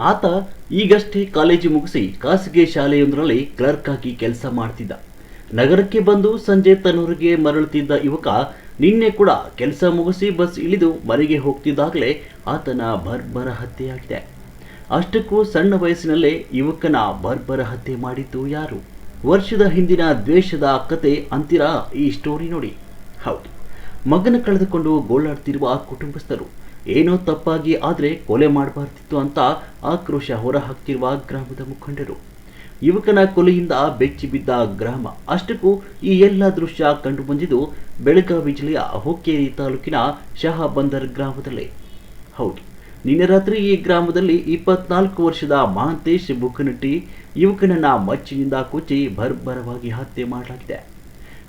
ಆತ ಈಗಷ್ಟೇ ಕಾಲೇಜು ಮುಗಿಸಿ ಖಾಸಗಿ ಶಾಲೆಯೊಂದರಲ್ಲಿ ಕ್ಲರ್ಕ್ ಆಗಿ ಕೆಲಸ ಮಾಡ್ತಿದ್ದ. ನಗರಕ್ಕೆ ಬಂದು ಸಂಜೆ ತನ್ನೂರಿಗೆ ಮರಳುತ್ತಿದ್ದ ಯುವಕ ನಿನ್ನೆ ಕೂಡ ಕೆಲಸ ಮುಗಿಸಿ ಬಸ್ ಇಳಿದು ಮನೆಗೆ ಹೋಗ್ತಿದ್ದಾಗಲೇ ಆತನ ಬರ್ಬರ ಹತ್ಯೆಯಾಗಿದೆ. ಅಷ್ಟಕ್ಕೂ ಸಣ್ಣ ವಯಸ್ಸಿನಲ್ಲೇ ಯುವಕನ ಬರ್ಬರ ಹತ್ಯೆ ಮಾಡಿದ್ದು ಯಾರು? ವರ್ಷದ ಹಿಂದಿನ ದ್ವೇಷದ ಕತೆ ಅಂತಿರ ಈ ಸ್ಟೋರಿ ನೋಡಿ. ಹೌದು. ಮಗನ ಕಳೆದುಕೊಂಡು ಗೋಳಾಡ್ತಿರುವ ಕುಟುಂಬಸ್ಥರು ಏನೋ ತಪ್ಪಾಗಿ ಆದರೆ ಕೊಲೆ ಮಾಡಬಾರ್ದಿತ್ತು ಅಂತ ಆಕ್ರೋಶ ಹೊರಹಾಕ್ತಿರುವ ಗ್ರಾಮದ ಮುಖಂಡರು. ಯುವಕನ ಕೊಲೆಯಿಂದ ಬೆಚ್ಚಿ ಬಿದ್ದ ಗ್ರಾಮ. ಅಷ್ಟಕ್ಕೂ ಈ ಎಲ್ಲ ದೃಶ್ಯ ಕಂಡುಬಂದಿದ್ದು ಬೆಳಗಾವಿ ಜಿಲ್ಲೆಯ ಹೊಕ್ಕೇರಿ ತಾಲೂಕಿನ ಶಹಾಬಂದರ್ ಗ್ರಾಮದಲ್ಲಿ. ಹೌದು, ನಿನ್ನೆ ರಾತ್ರಿ ಈ ಗ್ರಾಮದಲ್ಲಿ ಇಪ್ಪತ್ನಾಲ್ಕು ವರ್ಷದ ಮಹಾಂತೇಶ್ ಬುಕ್ಕನಟ್ಟಿ ಯುವಕನನ್ನ ಮಚ್ಚಿನಿಂದ ಕೊಚ್ಚಿ ಭರ್ಭರವಾಗಿ ಹತ್ಯೆ ಮಾಡಲಾಗಿದೆ.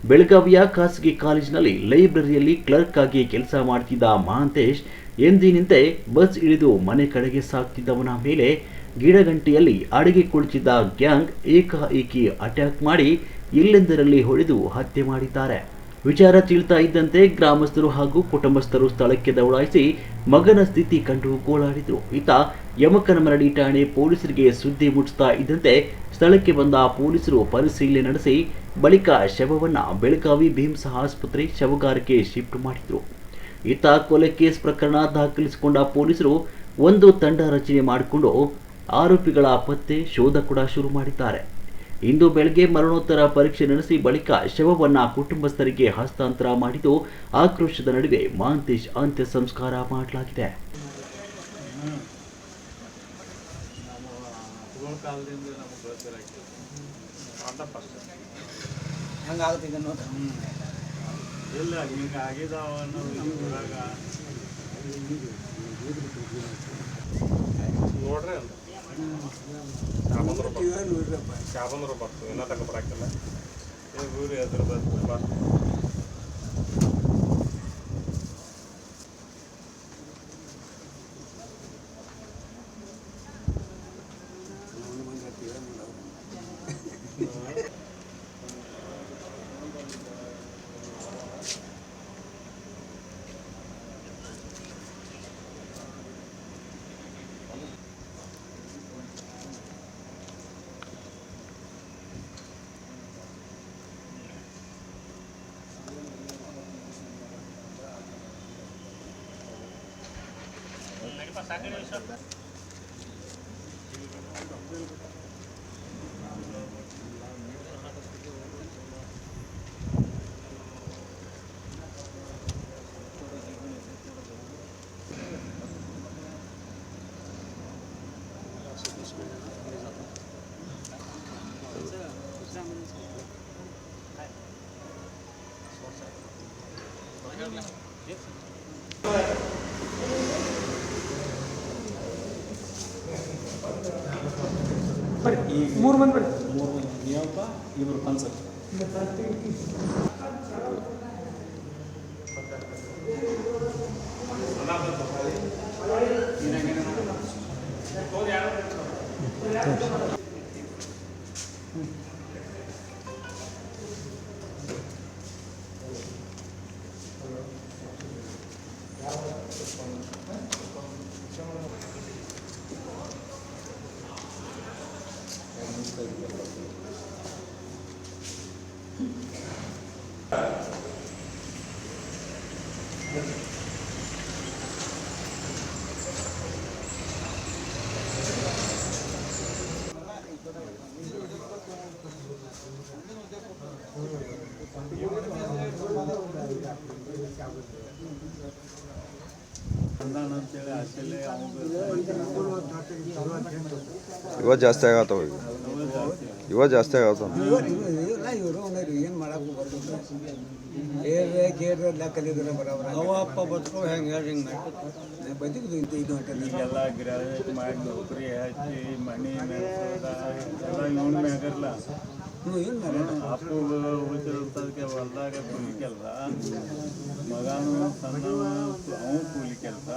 ಬೆಳಗಾವಿಯ ಖಾಸಗಿ ಕಾಲೇಜಿನಲ್ಲಿ ಲೈಬ್ರರಿಯಲ್ಲಿ ಕ್ಲರ್ಕ್ ಆಗಿ ಕೆಲಸ ಮಾಡ್ತಿದ್ದ ಮಹಾಂತೇಶ್ ಎಂದಿನಂತೆ ಬಸ್ ಇಳಿದು ಮನೆ ಕಡೆಗೆ ಸಾಗ್ತಿದ್ದವನ ಮೇಲೆ ಗಿಡಗಂಟಿಯಲ್ಲಿ ಅಡಿಗೆ ಕುಳಿತಿದ್ದ ಗ್ಯಾಂಗ್ ಏಕಾಏಕಿ ಅಟ್ಯಾಕ್ ಮಾಡಿ ಎಲ್ಲೆಂದರಲ್ಲಿ ಹೊಡೆದು ಹತ್ಯೆ ಮಾಡಿದ್ದಾರೆ. ವಿಚಾರ ತಿಳಿತಾ ಇದ್ದಂತೆ ಗ್ರಾಮಸ್ಥರು ಹಾಗೂ ಕುಟುಂಬಸ್ಥರು ಸ್ಥಳಕ್ಕೆ ದೌಡಾಯಿಸಿ ಮಗನ ಸ್ಥಿತಿ ಕಂಡು ಗೋಳಾಡಿದರು. ಈತ ಯಮಕನಮರಡಿ ಠಾಣೆ ಪೊಲೀಸರಿಗೆ ಸುದ್ದಿ ಮುಟ್ಟಿಸ್ತಾ ಇದ್ದಂತೆ ಸ್ಥಳಕ್ಕೆ ಬಂದ ಪೊಲೀಸರು ಪರಿಶೀಲನೆ ನಡೆಸಿ ಬಳಿಕ ಶವವನ್ನು ಬೆಳಗಾವಿ ಭೀಮ್ಸ ಆಸ್ಪತ್ರೆ ಶವಗಾರಿಕೆ ಶಿಫ್ಟ್ ಮಾಡಿದ್ರು. ಈತ ಕೊಲೆ ಕೇಸ್ ಪ್ರಕರಣ ದಾಖಲಿಸಿಕೊಂಡ ಪೊಲೀಸರು ಒಂದು ತಂಡ ರಚನೆ ಮಾಡಿಕೊಂಡು ಆರೋಪಿಗಳ ಪತ್ತೆ ಶೋಧ ಕೂಡ ಶುರು ಮಾಡಿದ್ದಾರೆ ಇಂದು ಬೆಳಗ್ಗೆ ಮರಣೋತ್ತರ ಪರೀಕ್ಷೆ ನಡೆಸಿ ಬಳಿಕ ಶವವನ್ನು ಕುಟುಂಬಸ್ಥರಿಗೆ ಹಸ್ತಾಂತರ ಮಾಡಿದ್ದು ಆಕ್ರೋಶದ ನಡುವೆ ಮಾಂತೇಶ್ ಅಂತ್ಯ ಸಂಸ್ಕಾರ ಮಾಡಲಾಗಿದೆ ಇಲ್ಲ ಹಿಂಗೆ ಆಗಿದಾವ ಅನ್ನೋದು ಊರಾಗ ನೋಡ್ರಿ ಅಂತ ಶಾಬಂದ್ರ ಬರ್ತದೆ ಇನ್ನೂ ತನಕ ಬರಾಕಿಲ್ಲ. ಏ ಊರು Yes. ಬಾ ಮೂರು ಮಂದಿ ಮೂರು ಮಂದಿ. ನೀವಪ್ಪ? ಇಬ್ರು ಪನ್ಸರ್ ಇವಾಗ ಜಾಸ್ತಿ ಆಗತ್ತವ ಈಗ ಇವಾಗ ಜಾಸ್ತಿ ಆಗತ್ತ ಇಲ್ಲ ಇವರು ಏನು ಮಾಡಕ್ಕೂ ಬರೋದಿಲ್ಲ ಕೇಳ್ರೆ ಕೇಳ್ರೆ ಲೆಕ್ಕದಿದ್ರೆ ಬರೋಬ್ರ ಅವ ಅಪ್ಪ ಬದುಕೋ ಹೆಂಗೆ ಹೇಳಿ ಹಿಂಗೆ ಬದುಕಿದು ಇಂತ ಇದು ಎಲ್ಲ ಗ್ರಾಜುಯೇಟ್ ಮಾಡಿ ನೌಕರಿ ಹಚ್ಚಿ ಮನೆ ಎಲ್ಲ ಇವನ್ ಮ್ಯಾಗಲ್ಲ ಹ್ಞೂ ಏನು ಮಾಡೋಣ ಅಪ್ಪು ಹೊಲ್ದಾಗ ಕೂಲಿ ಕೆಲಸ. ಮಗನು ಸಣ್ಣವ ಅವನು ಕೂಲಿ ಕೆಲಸ.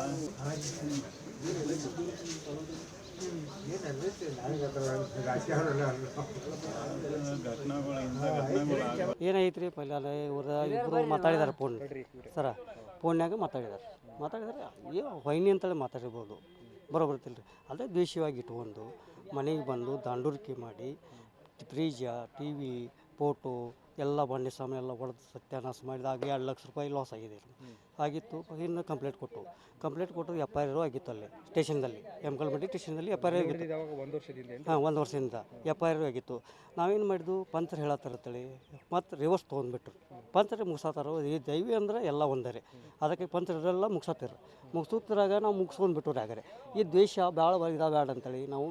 ಏನೈತ್ರಿ ಪೈಲಾಲ? ಇವ್ರ ಇಬ್ಬರು ಮಾತಾಡಿದಾರೆ ಫೋನ್ ಸರ ಫೋನ್ಯಾಗ ಮಾತಾಡಿದಾರೆ. ಮಾತಾಡಿದಾರೆ, ಏ ಹೊಯ್ನಿ ಅಂತೇಳಿ ಮಾತಾಡಿರ್ಬೋದು. ಬರೋಬರ್ತಿಲ್ಲ ರೀ ಅದೇ ದ್ವೇಷವಾಗಿ ಇಟ್ಕೊಂಡು ಮನೆಗೆ ಬಂದು ದಾಂಡೂರಿಕೆ ಮಾಡಿ ಫ್ರೀಜ ಟಿ ವಿ ಫೋಟೋ ಎಲ್ಲ ಬಂಡಿ ಸಾಮಾನು ಎಲ್ಲ ಹೊಡೆದು ಸತ್ಯಾನಾಶ ಮಾಡಿದಾಗ ಎರಡು ಲಕ್ಷ ರೂಪಾಯಿ ಲಾಸ್ ಆಗಿದೆ ಆಗಿತ್ತು ಇನ್ನು ಕಂಪ್ಲೇಂಟ್ ಕೊಟ್ಟು ಕಂಪ್ಲೇಂಟ್ ಕೊಟ್ಟು ಎಫ್ ಐ ಆರ್ ಆಗಿತ್ತು ಅಲ್ಲಿ ಸ್ಟೇಷನ್ದಲ್ಲಿ ಎಮ್ಕಲ್ಮಟ್ಟಿ ಸ್ಟೇಷನ್ದಲ್ಲಿ ಎಫ್ ಐ ಆರ್ ಆಗಿತ್ತು ಒಂದು ವರ್ಷದಿಂದ ಹಾಂ ಒಂದು ವರ್ಷದಿಂದ ಎಫ್ ಐ ಆರ್ ಆಗಿತ್ತು. ನಾವೇನು ಮಾಡಿದ್ವು? ಪಂಚರ್ ಹೇಳತ್ತಾರ ಅಂತೇಳಿ ಮತ್ತು ರಿವರ್ಸ್ ತೊಗೊಂಡ್ಬಿಟ್ರು. ಪಂಚರ್ ಮುಗ್ಸತ್ತಾರ ಈ ದೈವಿ ಅಂದ್ರೆ ಎಲ್ಲ ಒಂದರೆ. ಅದಕ್ಕೆ ಪಂಚರೆಲ್ಲ ಮುಗಿಸತ್ತಿರು ಮುಗ್ಸುತ್ತರಾಗ ನಾವು ಮುಗಿಸ್ಕೊಂಡ್ಬಿಟ್ಟು ಆಗರೆ ಈ ದ್ವೇಷ ಭಾಳ ಇದಾವೆ ಬೇಡ ಅಂತೇಳಿ ನಾವು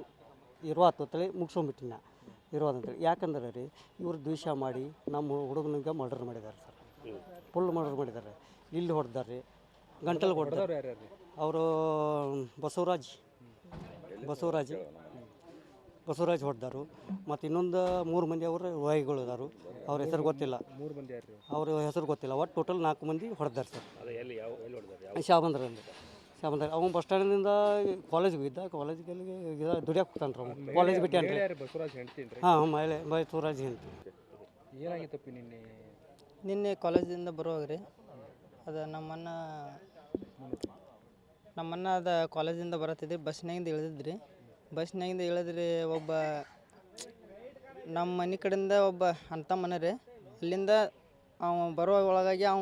ಇರುವ ಅಂತೇಳಿ ಮುಗಿಸ್ಕೊಂಡ್ಬಿಟ್ಟಿನ. ನಾ ಇರೋದಂತೇಳಿ ಯಾಕಂದ್ರೆ ರೀ ಇವರು ದ್ವೇಷ ಮಾಡಿ ನಮ್ಮ ಹುಡುಗನಿಗೆ ಮರ್ಡರ್ ಮಾಡಿದ್ದಾರೆ ಸರ್. ಫುಲ್ ಮರ್ಡರ್ ಮಾಡಿದ್ದಾರೆ ಇಲ್ಲಿ ಹೊಡೆದಾರೆ ಗಂಟಲು ಹೊಡೆದಾರೆ ಅವರು ಬಸವರಾಜ್. ಬಸವರಾಜ್. ಬಸವರಾಜ್ ಹೊಡೆದಾರು. ಮತ್ತು ಇನ್ನೊಂದು ಮೂರು ಮಂದಿ ಅವರು ವಾಯಿಗಳು ಇದಾರು. ಅವ್ರ ಹೆಸರು ಗೊತ್ತಿಲ್ಲ. ಮೂರು ಮಂದಿ ಅವ್ರ ಹೆಸರು ಗೊತ್ತಿಲ್ಲ. ಒಟ್ಟು ಟೋಟಲ್ ನಾಲ್ಕು ಮಂದಿ ಹೊಡೆದಾರೆ ಸರ್. ಶಾಬಂದ್ರಲ್ಲಿ. ಶಾಬಂದ್ರ ಅವ್ನು ಬಸ್ ಸ್ಟ್ಯಾಂಡಿಂದ ಕಾಲೇಜ್ಗೆ ಹೋಗಿದ್ದ. ಕಾಲೇಜ್ಗೆ ದುಡಿಯಕ್ಕೆ ಹೋಗ್ತಾನೆ ರೀ ಅವ್ನು. ಕಾಲೇಜ್ ಬಿಟ್ಟು ಯಾರು ಬಸವರಾಜ್ ಹೆಂಡ್ತೀನಿ ಹಾಂ ಮಹಿಳೆ ಬಸವರಾಜ್ ಹೆಂಡ್ತಿ. ಏನಾಗಿತ್ತಪ್ಪ ನಿನ್ನೆ? ನಿನ್ನೆ ಕಾಲೇಜಿಂದ ಬರುವಾಗ ರೀ. ಅದು ನಮ್ಮನ್ನ ನಮ್ಮನ್ನ ಅದು ಕಾಲೇಜಿಂದ ಬರತ್ತಿದ್ರಿ. ಬಸ್ನಾಗಿಂದ ಇಳಿದಿದ್ರಿ. ಬಸ್ನಾಗಿಂದ ಇಳಿದ್ರಿ ಒಬ್ಬ ನಮ್ಮ ಮನೆ ಕಡೆಯಿಂದ ಒಬ್ಬ ಅಂತ ಮನೆ ರೀ. ಅಲ್ಲಿಂದ ಅವ ಬರುವಾಗ ಒಳಗಾಗಿ ಅವ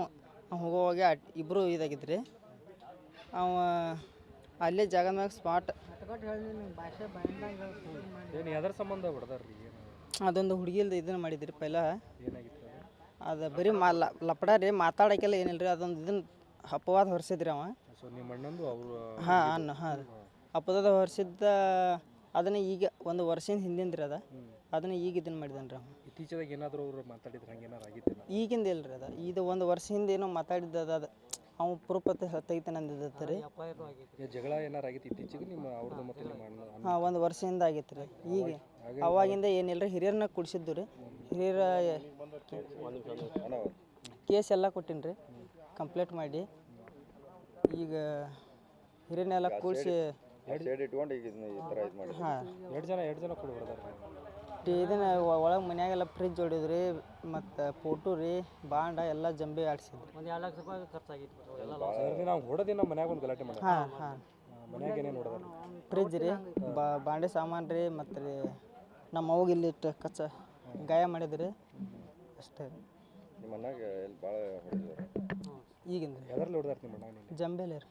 ಅವ ಹೋಗುವಾಗ ಅಟ್- ಇಬ್ಬರು ಇದಾಗಿದ್ರಿ. ಅವ ಅಲ್ಲೇ ಜಾಗದ ಮ್ಯಾಗ ಸ್ಪಾಟ್ ಏನು ಯಾವ್ದಾರ ಸಂಬಂಧ ಹೊಡೆದಾರ್ರಿ ಏನು? ಅದೊಂದು ಹುಡುಗಿಲ್ದ ಇದನ್ನ ಮಾಡಿದ್ರಿ ಪೈಲ. ಏನಾಗಿತ್ತು ಅದು? ಬರೀ ಮಾ ಲಪಡ ರೀ ಮಾತಾಡೋಕ್ಕೆಲ್ಲ ಏನಿಲ್ಲ ರೀ ಅದೊಂದು ಇದನ್ನ ಅಪವಾದ ಹೊರಿಸಿದ್ರಿ ಅವ. ಸೊ ನಿಮ್ಮ ಅಣ್ಣಂದು ಅವರು ಹಾಂ ಅನ್ನ ಹಾಂ ಅಪವಾದ ಹೊರಿಸಿದ್ದ ಅದನ್ನ ಈಗ ಒಂದು ವರ್ಷದಿಂದ ಹಿಂದಿಂದ ರೀ ಅದ ಅದನ್ನ ಈಗ ಇದನ್ನ ಮಾಡಿದಾನೆ ರೀ ಅವ. ಇತ್ತೀಚೆಗೆ ಏನಾದರೂ ಅವ್ರು ಮಾತಾಡಿದ್ರೆ ಹಂಗೆ ಏನಾರು ಈಗಿಂದ ಇಲ್ಲ ರೀ ಅದ. ಇದು ಒಂದು ವರ್ಷ ಹಿಂದೆ ಏನೋ ಮಾತಾಡಿದ್ದ ಅದ ಅದು. ಅವ ಪುರುಪತ್ತೆ ತೆಗಿತಾನೆ ಅಂದಿದ್ದತ್ತ ರೀ ಈ ಜಗಳ ಏನಾರು ಆಗಿತ್ತು ಇತ್ತೀಚೆಗೆ ನಿಮ್ಮ ಅವ್ರದ್ದು ಮತ್ತು ನಿಮ್ಮ ಅಣ್ಣ ಅಣ್ಣ ಹಾಂ ಒಂದು ವರ್ಷದಿಂದ ಆಗೈತೆ ರೀ ಈಗ ಅವಾಗಿಂದ ಏನಿಲ್ಲ ರೀ ಹಿರಿಯರನ್ನ ಕುಡಿಸಿದ್ದು ರೀ. ಹಿರಿಯರ ಕೇಸ್ ಎಲ್ಲ ಕೊಟ್ಟಿನಿ ರೀ ಕಂಪ್ಲೇಂಟ್ ಮಾಡಿ. ಈಗ ಹಿರಿಯರನ್ನೆಲ್ಲ ಕೂಡಿಸಿ ಸೈಡ್ ಇಟ್ಕೊಂಡು ಈಗ ಇದನ್ನ ಈ ಥರ ಇದು ಮಾಡಿ ಹಾಂ. ಎರಡು ಜನ ಎರಡು ಜನ ಕೂಡ ಹೊಡೆದಾರ್ರಿ ಇದನ್ನ ಒಳಗೆ ಮನ್ಯಾಗೆಲ್ಲ ಫ್ರಿಜ್ ಹೊಡಿದ್ರಿ ಮತ್ತು ಫೋಟೋ ರೀ ಬಾಂಡ ಎಲ್ಲ ಜಂಬಿ ಆಡ್ಸಿದ್ರಿ. ಒಂದು ಎರಡು ಲಕ್ಷ ರೂಪಾಯಿ ಖರ್ಚಾಗಿತ್ತು ಎಲ್ಲ ನಾವು ಹೊಡೆದಿ ನಮ್ಮ ಮನ್ಯಾಗ ಒಂದು ಗಲಾಟೆ ಮಾಡಿ ಹಾಂ ಹಾಂ. ಮನ್ಯಾಗ ಏನೇನು ಫ್ರಿಜ್ ರೀ ಬಾ ಬಾಂಡೆ ಸಾಮಾನು ರೀ ಮತ್ತು ರೀ ನಮ್ಮ ಅವ್ವಗ ಇಲ್ಲಿ ಇಟ್ಟು ಕಚ್ಚ ಗಾಯ ಮಾಡಿದ್ರಿ. ಅಷ್ಟೇ. ನಿಮ್ಮ ಎಲ್ಲಿ ಭಾಳ ಹೊಡೆದಿದ್ದಾರೆ ಈಗಿಂದ ರೀ ಹೊಡೆದಾರ ನಿಮ್ಮ ಜಂಬೇಲೆ ರೀ.